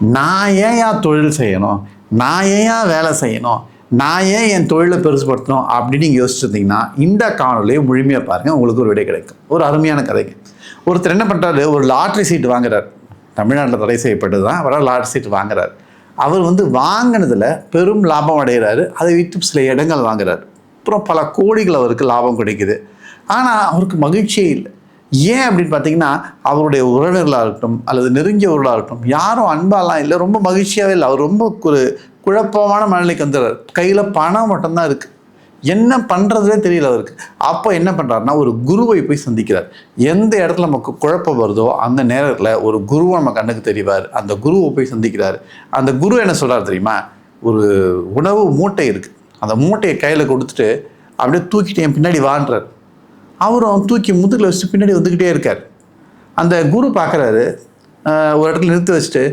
நான் ஏன் ஏன் தொழில் செய்யணும்? நான் ஏன் ஏன் வேலை செய்யணும்? நான் ஏன் என் தொழிலை பெருசுப்படுத்தணும் அப்படின்னு நீங்கள் யோசிச்சிருந்தீங்கன்னா இந்த காணொலியை முழுமையாக பாருங்கள் உங்களுக்கு ஒரு விடை கிடைக்கும். ஒரு அருமையான கதைங்க. ஒருத்தர் என்ன பண்ணுறாரு ஒரு லாட்ரி சீட் வாங்குறார். தமிழ்நாட்டில் தடை செய்யப்பட்டது தான் அவரால் லாட்ரி சீட் வாங்குறாரு. அவர் வந்து வாங்கினதில் பெரும் லாபம் அடைகிறாரு. அதை விட்டு சில இடங்கள் வாங்குறாரு. அப்புறம் பல கோடிகள் அவருக்கு லாபம் கிடைக்குது. ஆனால் அவருக்கு மகிழ்ச்சியே இல்லை. ஏன் அப்படின்னு பார்த்தீங்கன்னா அவருடைய உறவினர்களாக இருக்கட்டும் அல்லது நெருங்கியவர்களாக இருக்கட்டும் யாரும் அன்பாலாம் இல்லை ரொம்ப மகிழ்ச்சியாகவே இல்லை. அவர் ரொம்ப ஒரு குழப்பமான மனநிலைக்கு வந்துடுறார். கையில் பணம் மட்டும்தான் இருக்குது என்ன பண்ணுறதுனே தெரியல அவருக்கு. அப்போ என்ன பண்ணுறாருன்னா ஒரு குருவை போய் சந்திக்கிறார். எந்த இடத்துல நமக்கு குழப்பம் வருதோ அந்த நேரத்தில் ஒரு குருவை நம்ம கண்ணுக்கு தெரிவார். அந்த குருவை போய் சந்திக்கிறார். அந்த குரு என்ன சொல்கிறார் தெரியுமா? ஒரு உணவு மூட்டை இருக்குது அந்த மூட்டையை கையில் கொடுத்துட்டு அப்படியே தூக்கிட்டு என் பின்னாடி வாழ்றார் அவரும் தூக்கி முதுகில் வச்சுட்டு பின்னாடி வந்துக்கிட்டே இருக்கார். அந்த குரு பார்க்குறாரு ஒரு இடத்துல நிறுத்தி வச்சுட்டு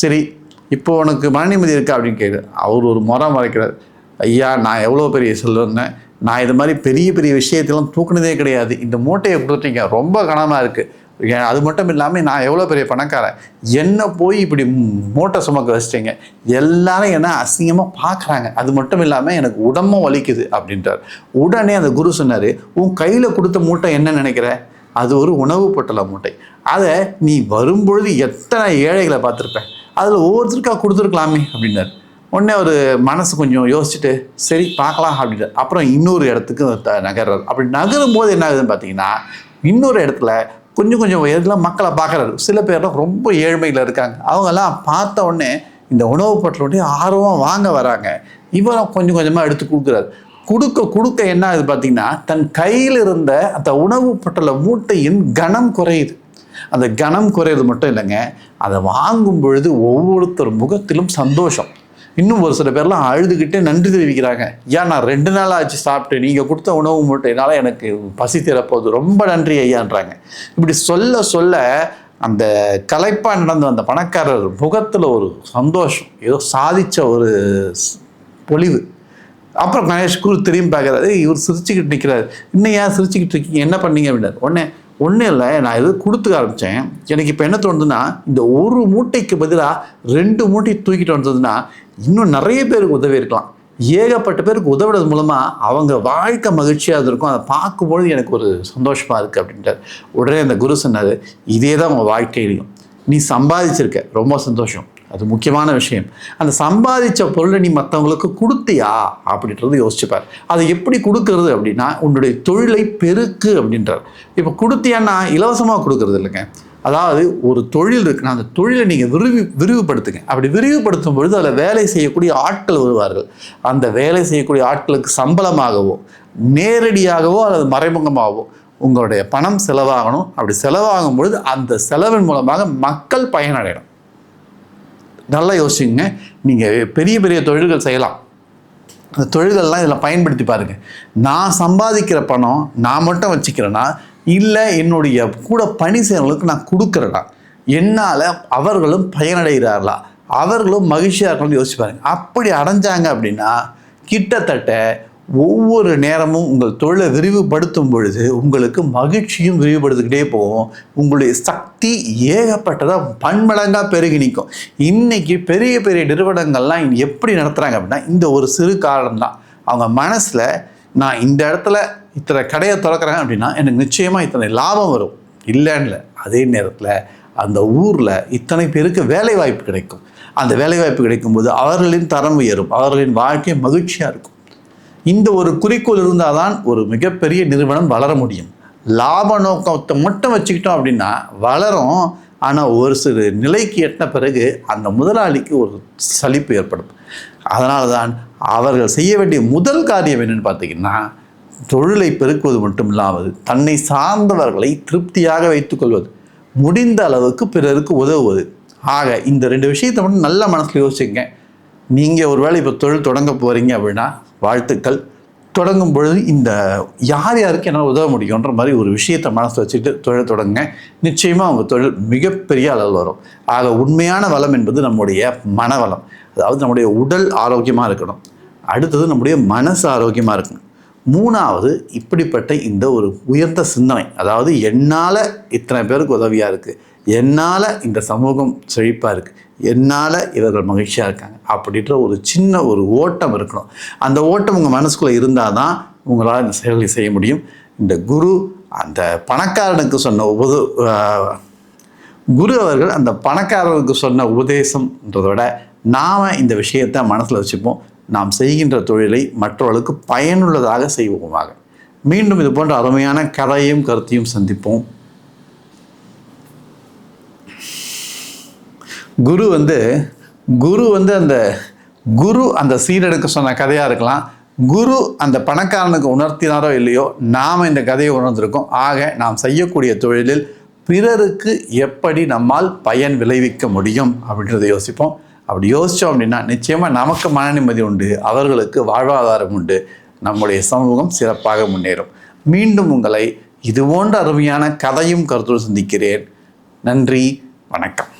சரி இப்போ உனக்கு மனநிம்மதி இருக்கா? அப்படின்னு கேட்குது அவர் ஒரு முறம் மறைக்கிறார். ஐயா நான் எவ்வளோ பெரிய செல்வன்னு நான் இது மாதிரி பெரிய பெரிய விஷயத்தெல்லாம் தூக்குனதே கிடையாது. இந்த மூட்டையை கொடுத்துட்டீங்க. ரொம்ப கனமாக இருக்குது அது மட்டும் இல்லாமல் நான் எவ்வளோ பெரிய பணக்காரன்? என்னை போய் இப்படி மூட்டை சுமக்க வச்சிட்டிங்க. எல்லாரும் என்ன அசிங்கமாக பார்க்குறாங்க. அது மட்டும் இல்லாமல் எனக்கு உடம்பும் வலிக்குது அப்படின்றார். உடனே அந்த குரு சொன்னார் உன் கையில் கொடுத்த மூட்டை என்ன நினைக்கிற? அது ஒரு உணவு பொட்டல மூட்டை. அதை நீ வரும்பொழுது எத்தனை ஏழைகளை பார்த்துருப்பேன் அதில் ஒவ்வொருத்தருக்காக கொடுத்துருக்கலாமே அப்படின்னார். உடனே ஒரு மனசு கொஞ்சம் யோசிச்சுட்டு சரி பார்க்கலாம் அப்படின்ட்டு அப்புறம் இன்னொரு இடத்துக்கு த- நகர்றாரு. அப்படி நகரும் போது என்ன ஆகுதுன்னு பார்த்தீங்கன்னா இன்னொரு இடத்துல கொஞ்சம் கொஞ்சம் உயரத்தில் மக்களை பார்க்குறாரு? சில பேர்லாம் ரொம்ப ஏழ்மையில் இருக்காங்க. அவங்கெல்லாம் பார்த்த உடனே இந்த உணவு பற்றோடைய ஆர்வம் வாங்க வராங்க. இவரும் கொஞ்சம் கொஞ்சமாக எடுத்து கொடுக்குறாரு. கொடுக்க கொடுக்க என்ன ஆகுது பார்த்தீங்கன்னா தன் கையில் இருந்த அந்த உணவு பொட்டலை மூட்டையின் கனம் குறையுது. அந்த கனம் குறையிறது மட்டும் இல்லைங்க அதை வாங்கும் பொழுது ஒவ்வொருத்தர் முகத்திலும் சந்தோஷம். இன்னும் ஒரு சில பேர்லாம் அழுதுகிட்டே நன்றி தெரிவிக்கிறாங்க. ஏன் நான் ரெண்டு நாள் ஆச்சு சாப்பிட்டு நீங்கள் கொடுத்த உணவு மூட்டையினால எனக்கு பசி தீரப்போகுது. ரொம்ப நன்றி ஐயான்றாங்க. இப்படி சொல்ல சொல்ல அந்த கலைப்பாக நடந்த அந்த பணக்காரர் முகத்தில் ஒரு சந்தோஷம். ஏதோ சாதித்த ஒரு பொழிவு பொலிவு. அப்புறம் கணேஷ் குரு திரும்பி பார்க்குறாரு. இவர் சிரிச்சுக்கிட்டு நிற்கிறாரு இன்னும் ஏன் சிரிச்சுக்கிட்டு இருக்கீங்க? என்ன பண்ணீங்க? அப்படின்னாரு. உடனே ஒன்றும் இல்லை நான் எதுவும் கொடுத்துக்க ஆரம்பித்தேன் எனக்கு இப்போ என்ன தோணுதுன்னா இந்த ஒரு மூட்டைக்கு பதிலாக ரெண்டு மூட்டை தூக்கிட்டு வந்ததுன்னா இன்னும் நிறைய பேருக்கு உதவி இருக்கலாம். ஏகப்பட்ட பேருக்கு உதவுறது மூலமாக அவங்க வாழ்க்கை மகிழ்ச்சியாக இருக்கும். அதை பார்க்கும்பொழுது எனக்கு ஒரு சந்தோஷமாக இருக்குது அப்படின்ட்டார். உடனே அந்த குரு சொன்னார் இதே தான் உங்கள் வாழ்க்கையிலையும். நீ சம்பாதிச்சிருக்க. ரொம்ப சந்தோஷம். அது முக்கியமான விஷயம். அந்த சம்பாதிச்ச பொருளை நீ மற்றவங்களுக்கு கொடுத்தியா? அப்படின்றது யோசிச்சுப்பார். அதை எப்படி கொடுக்கறது அப்படின்னா உன்னுடைய தொழிலை பெருக்கு அப்படின்றார். இப்போ கொடுத்தியான்னா இலவசமாக கொடுக்கறது இல்லைங்க. அதாவது ஒரு தொழில் இருக்குன்னா அந்த தொழிலை நீங்கள் விரிவு விரிவுபடுத்துங்க. அப்படி விரிவுபடுத்தும் பொழுது அதில் வேலை செய்யக்கூடிய ஆட்கள் வருவார்கள். அந்த வேலை செய்யக்கூடிய ஆட்களுக்கு சம்பளமாகவோ நேரடியாகவோ அல்லது மறைமுகமாகவோ உங்களுடைய பணம் செலவாகணும். அப்படி செலவாகும் பொழுது அந்த செலவின் மூலமாக மக்கள் பயனடையணும். நல்லா யோசிங்க. நீங்கள் பெரிய பெரிய தொழில்கள் செய்யலாம். அந்த தொழில்கள்லாம் இதில் பயன்படுத்தி பாருங்கள் நான் சம்பாதிக்கிற பணம் நான் மட்டும் வச்சுக்கிறேன்னா இல்லை என்னுடைய கூட பணி செய்கிறவங்களுக்கு நான் கொடுக்குறேடா என்னால் அவர்களும் பயனடைகிறார்களா? அவர்களும் மகிழ்ச்சியாக இருக்கணும்னு யோசிப்பாருங்க அப்படி அடைஞ்சாங்க அப்படின்னா கிட்டத்தட்ட ஒவ்வொரு நேரமும் உங்கள் தொழிலை விரிவுபடுத்தும் பொழுது உங்களுக்கு மகிழ்ச்சியும் விரிவுபடுத்திக்கிட்டே போகும். உங்களுடைய சக்தி ஏகப்பட்டதாக பன்மடங்காக பெருகி நிற்கும். இன்றைக்கி பெரிய பெரிய நிறுவனங்கள்லாம் எப்படி நடத்துகிறாங்க அப்படின்னா இந்த ஒரு சிறு காரணம் தான் அவங்க மனசில் நான் இந்த இடத்துல இத்தனை கடையை திறக்கிறேன் அப்படின்னா எனக்கு நிச்சயமாக இத்தனை லாபம் வரும். இல்லைன்னு இல்லை. அதே நேரத்தில் அந்த ஊரில் இத்தனை பேருக்கு வேலை வாய்ப்பு கிடைக்கும். அந்த வேலைவாய்ப்பு கிடைக்கும்போது அவர்களின் தரம் உயரும். அவர்களின் வாழ்க்கை மகிழ்ச்சியாக இருக்கும். இந்த ஒரு குறிக்கோள் இருந்தால் தான் ஒரு மிகப்பெரிய நிறுவனம் வளர முடியும். லாப நோக்கத்தை மட்டும் வச்சுக்கிட்டோம் அப்படின்னா வளரும். ஆனால் ஒரு சிறு நிலைக்கு எட்டின பிறகு அந்த முதலாளிக்கு ஒரு சலிப்பு ஏற்படும். அதனால தான் அவர்கள் செய்ய வேண்டிய முதல் காரியம் என்னென்னு பார்த்தீங்கன்னா தொழிலை பெருக்குவது மட்டும் இல்லாமல் தன்னை சார்ந்தவர்களை திருப்தியாக வைத்துக்கொள்வது முடிந்த அளவுக்கு பிறருக்கு உதவுவது. ஆக இந்த ரெண்டு விஷயத்தை மட்டும் நல்ல மனசில் யோசிச்சுங்க நீங்கள் ஒருவேளை இப்போ தொழில் தொடங்க போகிறீங்க அப்படின்னா வாழ்த்துக்கள். தொடங்கும் பொழுது இந்த யார் யாருக்கு என்னால் உதவ முடியுன்ற மாதிரி ஒரு விஷயத்தை மனசில் வச்சுட்டு தொழில் தொடங்குங்க. நிச்சயமாக அவங்க தொழில் மிகப்பெரிய அளவில் வரும். ஆக உண்மையான வளம் என்பது நம்முடைய மனவளம். அதாவது நம்முடைய உடல் ஆரோக்கியமாக இருக்கணும். அடுத்தது நம்முடைய மனசு ஆரோக்கியமாக இருக்கணும். மூணாவது இப்படிப்பட்ட இந்த ஒரு உயர்ந்த சிந்தனை அதாவது என்னால் இத்தனை பேருக்கு உதவியாக இருக்குது என்னால் இந்த சமூகம் செழிப்பாக இருக்குது என்னால் இவர்கள் மகிழ்ச்சியாக இருக்காங்க. அப்படின்ற ஒரு சின்ன ஒரு ஓட்டம் இருக்கணும். அந்த ஓட்டம் உங்கள் மனசுக்குள்ளே இருந்தால் தான் உங்களால் இந்த செயல்களை செய்ய முடியும். இந்த குரு அந்த பணக்காரனுக்கு சொன்ன உபது குரு அவர்கள் அந்த பணக்காரருக்கு சொன்ன உபதேசம்ன்றதை விட நாம் இந்த விஷயத்தை மனசில் வச்சுப்போம். நாம் செய்கின்ற தொழிலை மற்றவர்களுக்கு பயனுள்ளதாக செய்வோமாக. மீண்டும் இது போன்ற அருமையான கதையும் கருத்தையும் சந்திப்போம். குரு வந்து குரு வந்து அந்த குரு அந்த சீரெடுக்க சொன்ன கதையாக இருக்கலாம். குரு அந்த பணக்காரனுக்கு உணர்த்தினாரோ இல்லையோ நாம் இந்த கதையை உணர்ந்திருக்கோம். ஆக நாம் செய்யக்கூடிய தொழிலில் பிறருக்கு எப்படி நம்மால் பயன் விளைவிக்க முடியும் அப்படின்றத யோசிப்போம். அப்படி யோசித்தோம் அப்படின்னா நிச்சயமாக நமக்கு மன நிம்மதி உண்டு அவர்களுக்கு வாழ்வாதாரம் உண்டு நம்முடைய சமூகம் சிறப்பாக முன்னேறும். மீண்டும் உங்களை இது போன்ற அருமையான கதையும் கருத்துடன் சந்திக்கிறேன். நன்றி வணக்கம்.